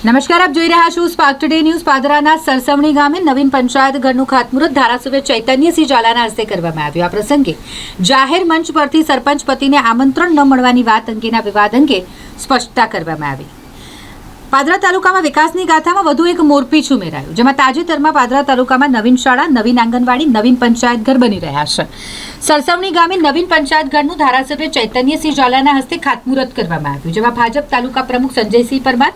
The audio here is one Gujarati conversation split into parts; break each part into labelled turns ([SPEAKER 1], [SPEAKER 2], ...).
[SPEAKER 1] નમસ્કાર, આપ જોઈ રહ્યા છો સ્પાર્ક ટુડે ન્યૂઝ પાદરાના સરસવણી ગામે નવીન પંચાયત ઘરનું ખાતમુહૂર્ત ધારાસભ્ય ચૈતન્યસિંહ ઝાલાના હસ્તે કરવામાં આવ્યું. આ પ્રસંગે જાહેર મંચ પરથી સરપંચ પતિને આમંત્રણ ન મળવાની વાત અંગેના વિવાદ અંગે સ્પષ્ટતા કરવામાં આવી. પાદરા તાલુકામાં વિકાસની ગાથામાં વધુ એક મોરપીછ ઉમેરાયું, જેમાં તાજેતરમાં પાદરા તાલુકામાં નવીન શાળા, નવીન આંગણવાડી, નવીન પંચાયત ઘર બની રહ્યા છે. સરસવણી ગામે નવીન પંચાયત ઘરનું ધારાસભ્ય ચૈતન્યસિંહ ઝાલાના હસ્તે ખાતમુહૂર્ત કરવામાં આવ્યું, જેમાં ભાજપ તાલુકા પ્રમુખ સંજયસિંહ પરમાર,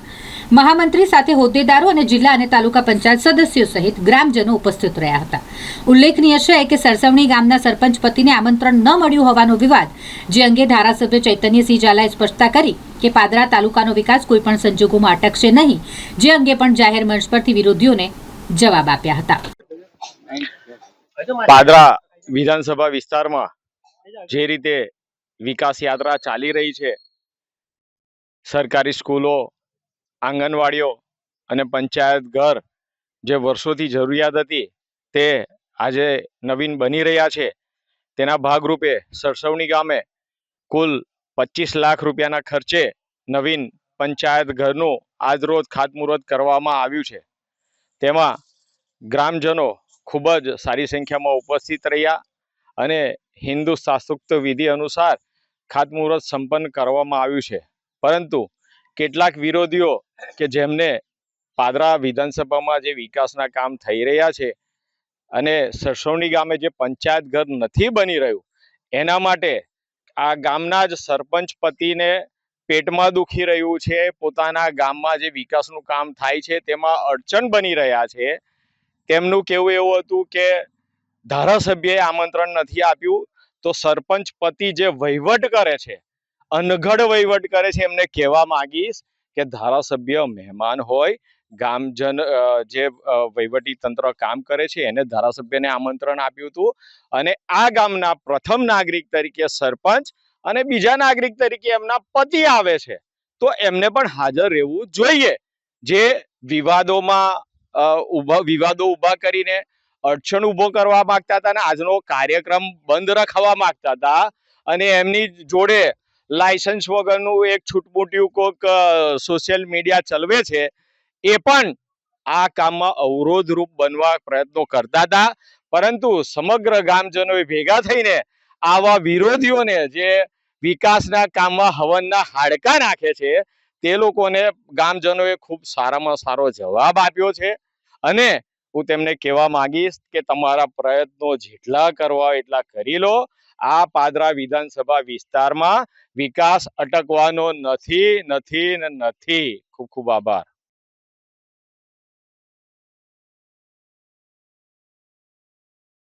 [SPEAKER 1] મહામંત્રી સાથે હોદ્દેદારો અને જિલ્લા અને તાલુકા પંચાયત સદસ્યો સહિત ગ્રામજનો ઉપસ્થિત રહ્યા હતા. ઉલ્લેખનીય છે કે સરસવણી ગામના સરપંચ પતિને આમંત્રણ ન મળ્યું હોવાનો વિવાદ, જે અંગે ધારાસભ્ય ચૈતન્યસિંહ ઝાલાએ સ્પષ્ટતા કરી કે પાદરા તાલુકાનો વિકાસ કોઈ પણ સંજોગોમાં અટકશે નહીં, જે અંગે પણ જાહેર મંચ પરથી વિરોધીઓને જવાબ આપ્યા હતા.
[SPEAKER 2] પાદરા વિધાનસભા વિસ્તારમાં જે રીતે વિકાસ યાત્રા ચાલી રહી છે, સરકારી સ્કૂલો, આંગણવાડીઓ અને પંચાયત ઘર જે વર્ષોથી જરૂરિયાત હતી, તે આજે નવીન બની રહ્યા છે. તેના ભાગરૂપે સરસવણી ગામે કુલ પચીસ લાખ રૂપિયાના ખર્ચે નવીન પંચાયત ઘરનું આજરોજ ખાતમુહૂર્ત કરવામાં આવ્યું છે. તેમાં ગ્રામજનો ખૂબ જ સારી સંખ્યામાં ઉપસ્થિત રહ્યા અને હિન્દુ શાસ્ત્રોક્ત વિધિ અનુસાર ખાતમુહૂર્ત સંપન્ન કરવામાં આવ્યું છે. પરંતુ કેટલાક વિરોધીઓ કે જેમને પાદરા વિધાનસભામાં જે વિકાસના કામ થઈ રહ્યા છે અને સરસોણી ગામે જે પંચાયત ઘર નથી બની રહ્યું, એના માટે આ ગામના જ સરપંચ પતિને પેટમાં દુખી રહ્યું છે. પોતાના ગામમાં જે વિકાસનું કામ થાય છે, તેમાં અડચણ બની રહ્યા છે. તેમનું કેવું એવું હતું કે ધારાસભ્યએ આમંત્રણ નથી આપ્યું, તો સરપંચ પતિ જે વહીવટ કરે છે અનગઢ વહીવટ કરે છે એમને કહેવા માંગીશ કે ધારાસભ્ય મહેમાન હોય ગામજન જે વહીવટી તંત્ર કામ કરે છે, એને ધારાસભ્યને આમંત્રણ આપ્યું હતું. અને આ ગામના પ્રથમ નાગરિક તરીકે સરપંચ અને બીજા નાગરિક તરીકે એમના પતિ આવે છે. તો એમને પણ હાજર રહેવું જોઈએ. જે વિવાદોમાં ઊભા, વિવાદો ઊભા કરીને અડચણ ઊભો કરવા માંગતા હતા અને આજનો કાર્યક્રમ બંધ રખાવા માંગતા હતા અને એમની જોડે લાયસન્સ વગરનું એક છૂટમૂટ્યું કોઈક સોશિયલ મીડિયા ચલવે છે એ પણ આ કામમાં અવરોધરૂપ બનવા પ્રયત્નો કરતા હતા. પરંતુ સમગ્ર ગામજનોએ ભેગા થઈને આવા વિરોધીઓને જે વિકાસના કામમાં હવનના હાડકા નાખે છે, તે લોકોને ગામજનોએ ખૂબ સારામાં સારો જવાબ આપ્યો છે. અને હું તેમને કહેવા માંગીશ કે તમારા પ્રયત્નો જેટલા કરવા એટલા કરી લો. આ પાદરા વિધાનસભા વિસ્તારમાં વિકાસ અટકવાનો નથી નથી ને નથી. ખૂબ ખૂબ આભાર.